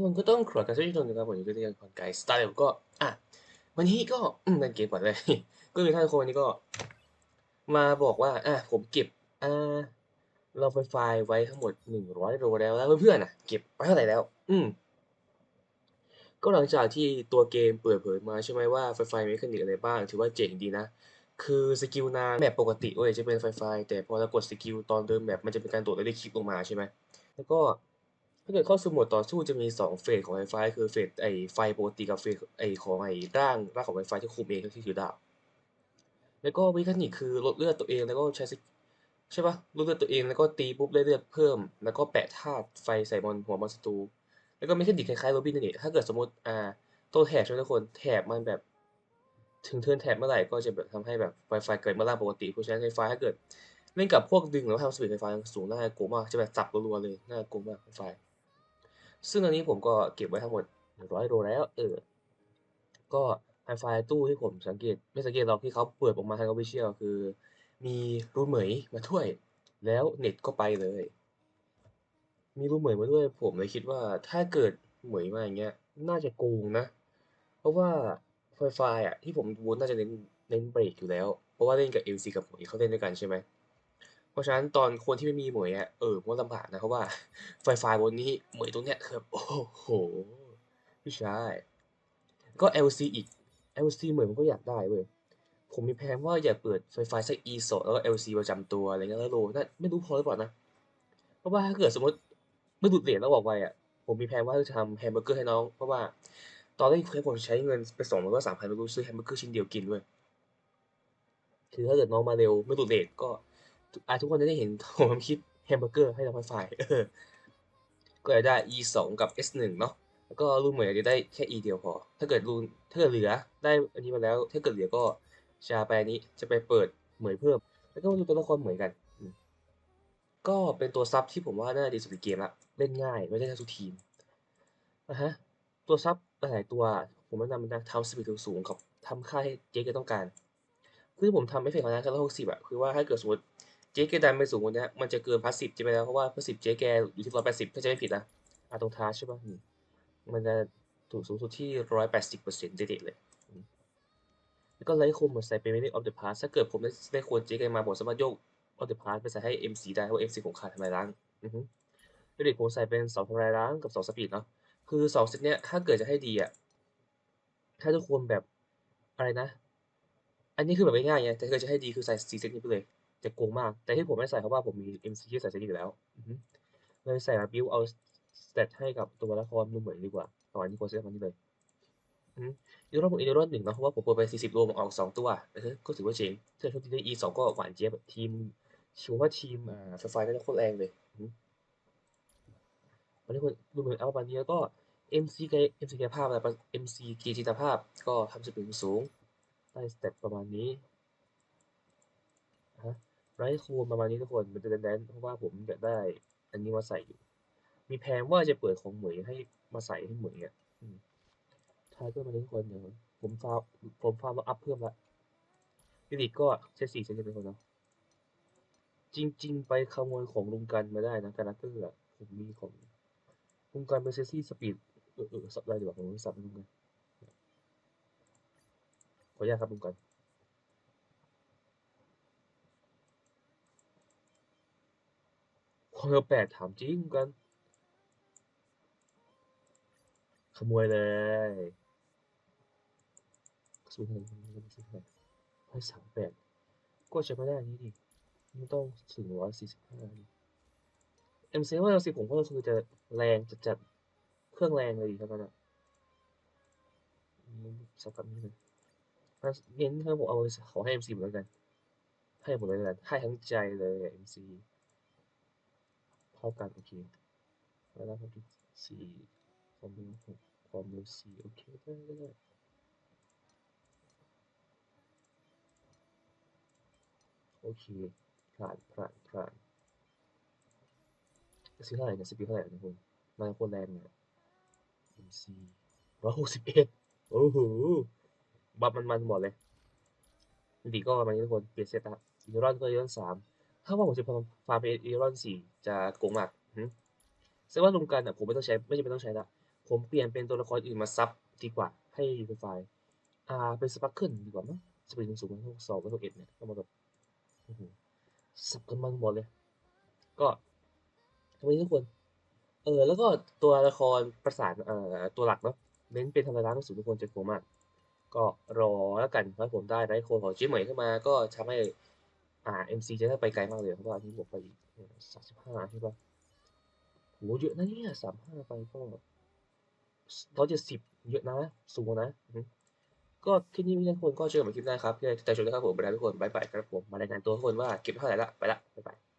คนก็ต้องขอการช่วยชมนะครับผมอยู่ที่คอนไกสตาร์เก็อะวันนี้ก็เล่นเกมก่อนเลย ก็มีท่านคนวันนี้ก็ มาบอกว่าอะผมเก็บอ่าเราไฟไฟล์ไว้ทั้งหมดหนึ่งร้อยโลแล้วแล้วเพื่อนๆอะเก็บไว้เท่าไหร่แล้ว อืมก็หลังจากที่ตัวเกมเปิดเผยมาใช่ไหมว่าไฟไฟล์มีเทคนิคอะไรบ้าง ถือว่าเจ๋งดีนะ คือสกิลนางแบบปกติเว้ยจะเป็นไฟไฟล์แต่พอเรากดสกิลตอนเดิมแบบมันจะเป็นการโดดแล้วได้คลิกลงมาใช่ไหมแล้วก็าเกิดเข้าสู่โหมดต่อสู้จะมี 2 เฟสของไฟไฟคือเฟสไอไฟปกติกับเฟสไอของไอร่างร่างของไฟไฟที่คุมเองก็คือถือดาบแล้วก็วิธีนี้คือลดเลือดตัวเองแล้วก็ใช้สกใช่ปะลดเลือดตัวเองแล้วก็ตีปุ๊บได้เลือดเพิ่ม แล้วก็แปะธาตุไฟใส่บนหัวมอนสตูแล้วก็ไมีเทคนิคคล้ายๆโรบินนี่ถ้าเกิดสมมติอ่าตัวแถบใช่ไหมทุกคนแถบมันแบบ ถึงเทิร์นแถบเมื่อไหร่ก็จะแบบทำให้แบบไฟไฟเกิดเมื่อร่างปกติผู้ใช้ไฟไฟถ้าเกิดเล่นกับพวกดึงหรือว่าทำสปีดไฟไฟสูงน่ากลัวมากจะแบบจับรัวๆเลยน่ากลัวมากไฟไฟ ซึ่งอันนี้ผมก็เก็บไว้ทั้งหมด100โลแล้ว เออ ก็ไฮไฟตู้ที่ผมสังเกต ไม่สังเกตหรอกที่เขาเปิดออกมาทางออฟฟิเชียลคือ มีรูเหมยมาช่วย แล้วเน็ตก็ไปเลย มีรูเหมยมาด้วย ผมเลยคิดว่าถ้าเกิดเหมยมาอย่างเงี้ย น่าจะโกงนะ เพราะว่าไฟไฟอะที่ผมดูน่าจะเน้นเน้นเบรกอยู่แล้ว เพราะว่าเล่นกับ LC กับเหมเขาเล่นด้วยกันใช่ไหม เพราะฉะนั้นตอนคนที่ไม่มีเหมยอะเออมันลำบากนะเพราะว่าไฟไฟบนนี้เหมยตรงเนี้ยคือโอ้โหพี่ชายก็ LC อีก LC เหมยมันก็อยากได้เว้ยผมมีแผนว่าอยากเปิดไฟไฟสัก E สแล้วก็ LC ประจำตัวอะไรเงี้ยแล้วโลน่าไม่รู้พอหรือเปล่านะ เพราะว่าถ้าเกิดสมมติไม่ดูดเหรียญแล้วบอกไปอะผมมีแผนว่าจะทำแฮมเบอร์เกอร์ให้น้อง เพราะว่าตอนแรกเคยผมใช้เงินไปสองหรือว่าสามพันไม่รู้ซื้อแฮมเบอร์เกอร์ชิ้นเดียวกินด้ยคือถ้าเกิดน้องมาเร็วไม่ดูดเหรียญก็ ทุกคนจะได้เห็นผมทำคลิปแฮมเบอร์เกอร์ให้น้องไฟฟเออก็จะได้ E สองกับ S หนึ่งเนาะแล้วก็รูนเหมือนจะได้แค่ E เดียวพอ ถ้าเกิดรูนถ้าเกิดเหลือได้อันนี้มาแล้ว ถ้าเกิดเหลือก็จะไปอันนี้จะไปเปิดเหมยเพิ่ม แล้วก็มาดูตัวละครเหมือนกันก็เป็นตัวซับที่ผมว่าน่าดีสุดในเกมละเล่นง่ายไม่ได้ทั้งทุกทีมนะฮะตัวซับหลายตัวผมแนะนำนะทำสปีดสูงกับทำค่าให้เจ๊เกต้องการ คือผมทำไม่เฟกของนะแค่ร้อยหกสิบอะคือว่าถ้าเกิดสมมติ เจ๊เกดันไปสูงกว่านี้มันจะเกินพาสซีฟใช่ไหมแล้วเพราะว่าพาสซีฟเจ๊แกอยู่ที่ร้อยแปดสิบถ้าจะไม่ผิดนะอาตรงท้าใช่ป่ะอืมมันจะถูกสูงสุดที่ร้อยแปดสิบเปอร์เซ็นต์เด็ดเลย แล้วก็ไลท์โคมหมดใส่เป็นไม่ได้ออฟเดอะพาสถ้าเกิดผมได้ได้โคนเจ๊แกมาผมสามารถโยกออฟเดอะพาสไปใส่ให้ MC ได้เพราะ MC ผมขาดทำลายล้างอือฮึแล้วเด็กผมใส่เป็นสองทำลายล้างกับสองสปีดเนาะคือสองเซตเนี้ยถ้าเกิดจะให้ดีอะถ้าทุกคนแบบอะไรนะ อันนี้คือแบบง่ายๆไงแต่ถ้าเกิดจะให้ดีคือใส่สี่เซตนี้ไปเลย จะโกงมาก แต่ที่ผมไม่ใส่เพราะว่าผมมี MC ที่ใส่เซตนี้อยู่แล้วเลยใส่มาบิวเอาสเตตให้กับตัวละครดูเหมือนดีกว่าตอนนี้โคเซตมันนี่เลยอืมอีรอบผมอีรอบหนึ่งนะเพราะว่าผมเปิดไปสี่สิบโลผมออกสองตัวก็ถือว่าเจ๋งถ้าโชคดีได้ E สองก็หวานเจี๊ยบแบบทีมชิวว่าทีมอ่าไฟไฟได้โคตรแรงเลยอือฮึวันนี้คนดูเหมือนเอาประมาณนี้แล้วก็ MC กาย MC กภาพอะไร MC เกจิตภาพก็ทำสปีดสูง ได้สเต็ปประมาณนี้ ไรโคูประมาณนี้ทุกคนมันจะแดนเพราะว่าผมอยากได้ อันนี้มาใส่อยู่ มีแผนว่าจะเปิดของเหมยให้มาใส่ให้เหมยอะอืมท้ายก็มาทุกคนเดี๋ยวผมฟาร์มผมฟาร์มาอัพเพิ่มละฟิลิกก็เซตสี่เซตเป็นคนเนาะจริง ๆ ไปขโมยของลุงกันมาได้นะการักเตอร์อผมมีของลุงกันเป็นเซตซี่สปีดเออเออสับได้ดีกว่าผมสับลุงกันขออนุญาตครับลุงกัน ความเร็วแปดถามจริงกัน ขโมยเลยสูงเท่าไหร่สูงเท่าไหร่ร้อยสามแปดก็ใช้ไม่ได้อันนี้ดิมันต้องถึงร้อยสี่สิบห้าเอ็มซีว่าเอ็มซีผมก็คือจะแรงจัดจัดเครื่องแรงเลยครับนะสักกับนี้เลยถ้าเน้นถ้าผมเอาขอให้ MC หมดแล้วกัน ให้หมดเลยแล้วกันให้ทั้งใจเลยเอ็มซี MC เท่ากันโอเคแล้วก็ที่สี่ความเร็วหกความเร็วสี่โอเคได้ได้ได้โอเคผ่านผ่านผ่านซื้อเท่าไหร่เนี่ยสปีดเท่าไหร่นะคุณมาโคตรแรงเนี่ย MC ร้อยหกสิบเอ็ดโอ้โหบัฟมันมันหมดเลยดีก็ประมาณนี้ทุกคนเปลี่ยนเซตละอีรอนก็อีรอนสามถ้าว่าผมจะฟาร์มเป็นอีรอนสี่ จะโกงมากซึ่งว่าลุงกันอะผมไม่ต้องใช้ไม่จำเป็นต้องใช้ละผมเปลี่ยนเป็นตัวละครอื่นมาซับดีกว่าให้ไฟไฟอ่าเป็นสปักเกิลดีกว่ามั้งสปีดสูงๆพวกสองพวกเอ็ดเนี่ยก็มาแบบสับกันมันหมดเลย ก็วันนี้ทุกคน เออ แล้วก็ตัวละครประสานเอ่อตัวหลักเนาะเน้นเป็นธรรมดาสูงทุกคนจะโกงมากก็รอแล้วกันถ้าผมได้ได้โคนของเจ๊เหมยขึ้นมาก็ทำให้อ่า MC จะได้ไปไกลมากเลยเพราะว่าอันนี้บวกไปอีก สามสิบห้าใช่ปะโหเยอะนะเนี่ยสามห้าไปก็ร้อยเจ็ดสิบเยอะนะ สูงนะ ก็ที่นี้ทุกคนก็เจอกันใหม่คลิปหน้าครับแต่ชมนะครับผมไปแล้วทุกคนบายบายครับผมมารายงานตัวทุกคนว่าเก็บเท่าไหร่ละไปละบายบาย